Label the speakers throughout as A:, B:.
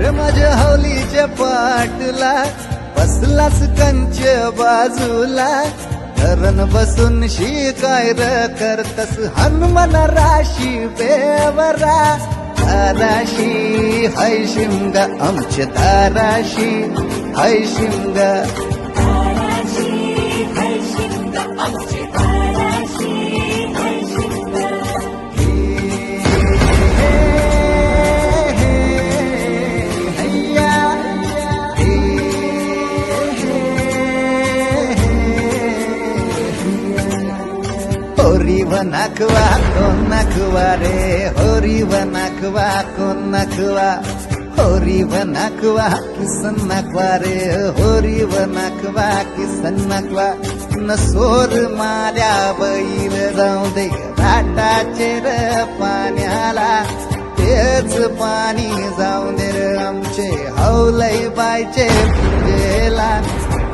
A: अरे माझ्या हवलीच्या पाटला बसलास कंच बाजूला. धरण बसून शिकाय र करतस हनुमान राशी बेवरा. धाराशी हाय शिमगा आमच्या धाराशी हाय शिमगा होरी व नाखवा कोण नाखवा रे होरी व नाखवा कोण नाखवा होरी नाखवा किसन नाखवा रे होरी व नाखवा किसन नाखवा नसोर माऱ्या बैल जाऊ दे घाटाचे र पाण्याला तेच पाणी जाऊ दे रे आमचे हौलई बायचे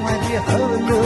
A: Ngoài.